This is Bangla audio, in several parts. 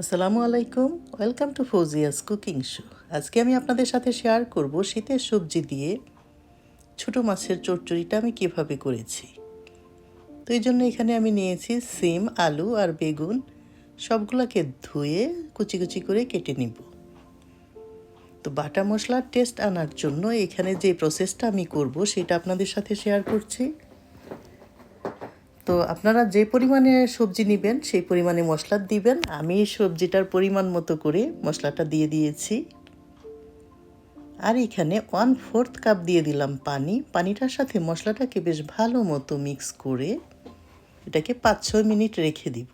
আসসালামু আলাইকুম। Welcome to Fauzia's cooking show আজকে আমি আপনাদের সাথে শেয়ার করব শীতের সবজি দিয়ে ছোট মাছের চচ্চড়িটা আমি কীভাবে করেছি। তো এই জন্য এখানে আমি নিয়েছি সিম, আলু আর বেগুন। সবগুলোকে ধুয়ে কুচি কুচি করে কেটে নিব। তো বাটা মশলার টেস্ট আনার জন্য এখানে যে প্রসেসটা আমি করব সেটা আপনাদের সাথে শেয়ার করছি। তো আপনারা যে পরিমাণে সবজি নেবেন, সেই পরিমাণে মশলা দিবেন। আমি সবজিটার পরিমাণ মতো করে মশলাটা দিয়ে দিয়েছি। আর এখানে ওয়ান ফোর্থ কাপ দিয়ে দিলাম পানি। পানিটার সাথে মশলাটাকে বেশ ভালো মতো মিক্স করে এটাকে পাঁচ ছয় মিনিট রেখে দিব।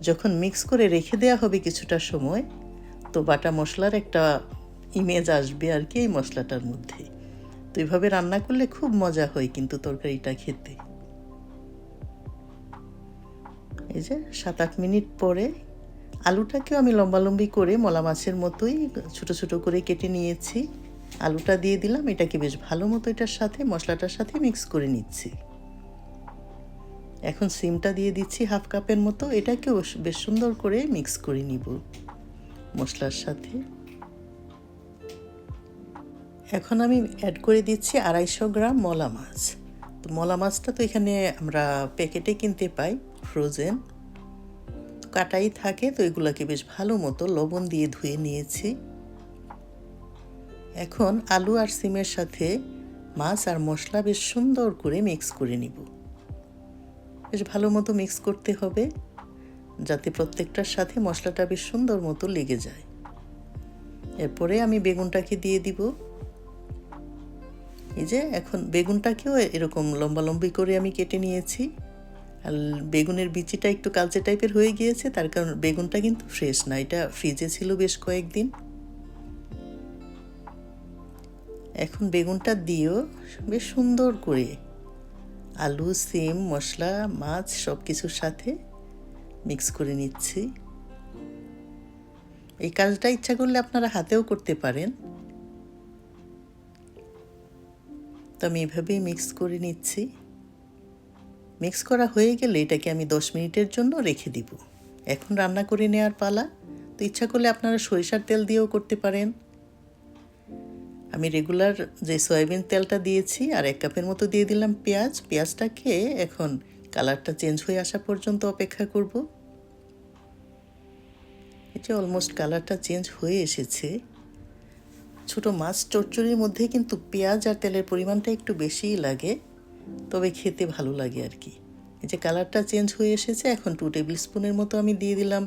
যখন মিক্স করে রেখে দেওয়া হবে কিছুটা সময়, তো বাটা মশলার একটা ইমেজ আসবে আর কি এই মশলাটার মধ্যে। তো এইভাবে রান্না করলে খুব মজা হয় কিন্তু তরকারিটা খেতে। এই যে সাত আট মিনিট পরে আলুটাকেও আমি লম্বালম্বি করে মলা মাছের মতোই ছোট ছোট করে কেটে নিয়েছি। আলুটা দিয়ে দিলাম, এটাকে বেশ ভালো মতো এটার সাথে, মশলাটার সাথে মিক্স করে নিচ্ছি। এখন সিমটা দিয়ে দিচ্ছি হাফ কাপের মতো, এটাকেও বেশ সুন্দর করে মিক্স করে নিব। মশলার সাথে এখন আমি অ্যাড করে দিচ্ছি আড়াইশো গ্রাম মলা মাছ। তো মলা মাছটা তো এখানে আমরা প্যাকেটে কিনতে পাই ফ্রোজেন কাটাই থাকে, তো এগুলাকে বেশ ভালো মতো লবণ দিয়ে ধুয়ে নিয়েছি। এখন আলু আর সিমের সাথে মাছ আর মশলা বেশ সুন্দর করে মিক্স করে নিব। বেশ ভালো মতো মিক্স করতে হবে, যাতে প্রত্যেকটার সাথে মশলাটা বেশ সুন্দর মতো লেগে যায়। এরপরে আমি বেগুনটাকে দিয়ে দিব। এই যে এখন বেগুনটাকেও এরকম লম্বা লম্বি করে আমি কেটে নিয়েছি। আর বেগুনের বিচিটা একটু কালচে টাইপের হয়ে গিয়েছে, তার কারণ বেগুনটা কিন্তু ফ্রেশ না, এটা ফ্রিজে ছিল বেশ কয়েকদিন। এখন বেগুনটা দিয়েও বেশ সুন্দর করে আলু, সিম, মশলা, মাছ সব কিছুর সাথে মিক্স করে নিচ্ছি। এই কাজটা ইচ্ছা করলে আপনারা হাতেও করতে পারেন। আমি এভাবেই মিক্স করে নিচ্ছি। মিক্স করা হয়ে গেলে এটাকে আমি দশ মিনিটের জন্য রেখে দিব। এখন রান্না করে নেওয়ার পালা। তো ইচ্ছা করলে আপনারা সরিষার তেল দিয়েও করতে পারেন। আমি রেগুলার যে সয়াবিন তেলটা দিয়েছি আর এক কাপের মতো দিয়ে দিলাম পেঁয়াজ। পেঁয়াজটাকে এখন কালারটা চেঞ্জ হয়ে আসা পর্যন্ত অপেক্ষা করব। এটা অলমোস্ট কালারটা চেঞ্জ হয়ে এসেছে। ছোট মাছ চচ্চড়ির মধ্যে কিন্তু পেঁয়াজ আর তেলের পরিমাণটা একটু বেশিই লাগে, তবে খেতে ভালো লাগে আর কি। এই যে কালারটা চেঞ্জ হয়ে এসেছে, এখন টু টেবিল স্পুনের মতো আমি দিয়ে দিলাম।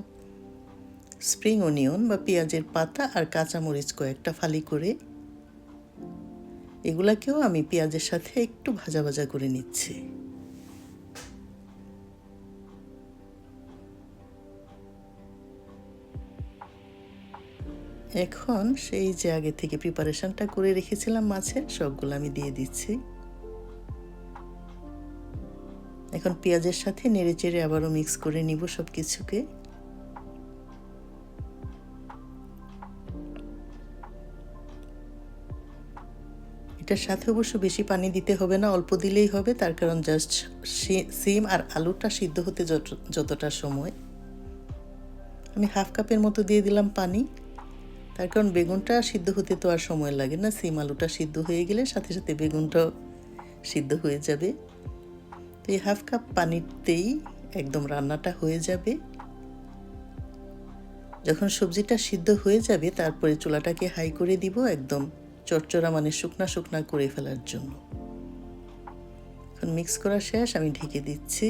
স্প্রিং অনিয়ন বা পেঁয়াজের পাতা আর কাঁচামরিচ কয়েকটা ফালি করে। এগুলাকেও আমি পেঁয়াজের সাথে একটু ভাজা ভাজা করে নিচ্ছি। এখন সেই যে আগে থেকে প্রিপারেশনটা করে রেখেছিলাম মাছের, সবগুলো আমি দিয়ে দিচ্ছি। এখন পেঁয়াজের সাথে নেড়ে চেড়ে আবারও মিক্স করে নিব সব কিছুকে এটার সাথে অবশ্য বেশি পানি দিতে হবে না, অল্প দিলেই হবে, তার কারণ জাস্ট সিম আর আলুটা সিদ্ধ হতে যতটা সময়। আমি হাফ কাপের মতো দিয়ে দিলাম পানি। তার কারণ বেগুনটা সিদ্ধ হতে তো আর সময় লাগে না, সিম আলুটা সিদ্ধ হয়ে গেলে সাথে সাথে বেগুনটাও সিদ্ধ হয়ে যাবে। তো এই হাফ কাপ পানিতেই একদম রান্নাটা হয়ে যাবে। যখন সবজিটা সিদ্ধ হয়ে যাবে, তারপরে চুলাটাকে হাই করে দিব একদম চটচড়া মানে শুকনা শুকনা করে ফেলার জন্য। এখন মিক্স করা শেষ, আমি ঢেকে দিচ্ছি।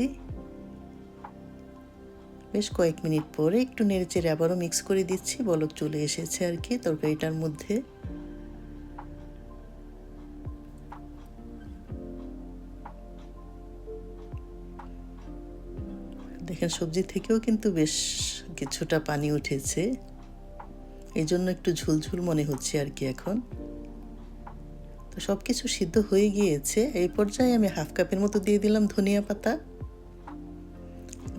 বেশ কয়েক মিনিট পরে একটু নেড়ে চেড়ে আবারও মিক্স করে দিচ্ছি, বলক চলে এসেছে আর কি তরকারিটার মধ্যে। দেখেন, সবজি থেকেও কিন্তু বেশ কিছুটা পানি উঠেছে। এই জন্য একটু ঝুলঝুল মনে হচ্ছে আর কি এখন। তো সব কিছু সিদ্ধ হয়ে গিয়েছে। এই পর্যায়ে আমি হাফ কাপের মতো দিয়ে দিলাম ধনিয়া পাতা।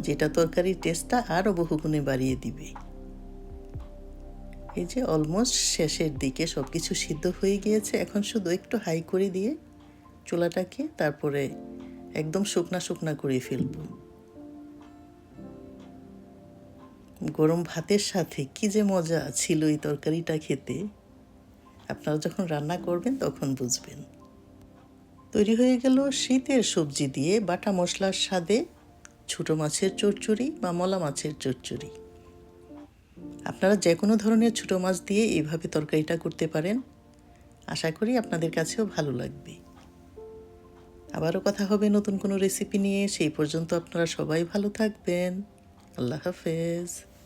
যেটা তরকারির টেস্টটা আরও বহুগুণে বাড়িয়ে দিবে। এই যে অলমোস্ট শেষের দিকে সব কিছু সিদ্ধ হয়ে গিয়েছে, এখন শুধু একটু হাই করে দিয়ে চুলাটাকে তারপরে একদম শুকনা শুকনা করে ফেলব। গরম ভাতের সাথে কি যে মজা ছিল এই তরকারিটা খেতে। আপনারা যখন রান্না করবেন তখন বুঝবেন। তৈরি হয়ে গেল শীতের সবজি দিয়ে বাটা মশলার স্বাদে ছোটো মাছের চচ্চড়ি বা মলা মাছের চচ্চড়ি। আপনারা যে কোনো ধরনের ছোট মাছ দিয়ে এইভাবে তরকারিটা করতে পারেন। আশা করি আপনাদের কাছেও ভালো লাগবে। আবারও কথা হবে নতুন কোনো রেসিপি নিয়ে। সেই পর্যন্ত আপনারা সবাই ভালো থাকবেন। আল্লাহ হাফেজ।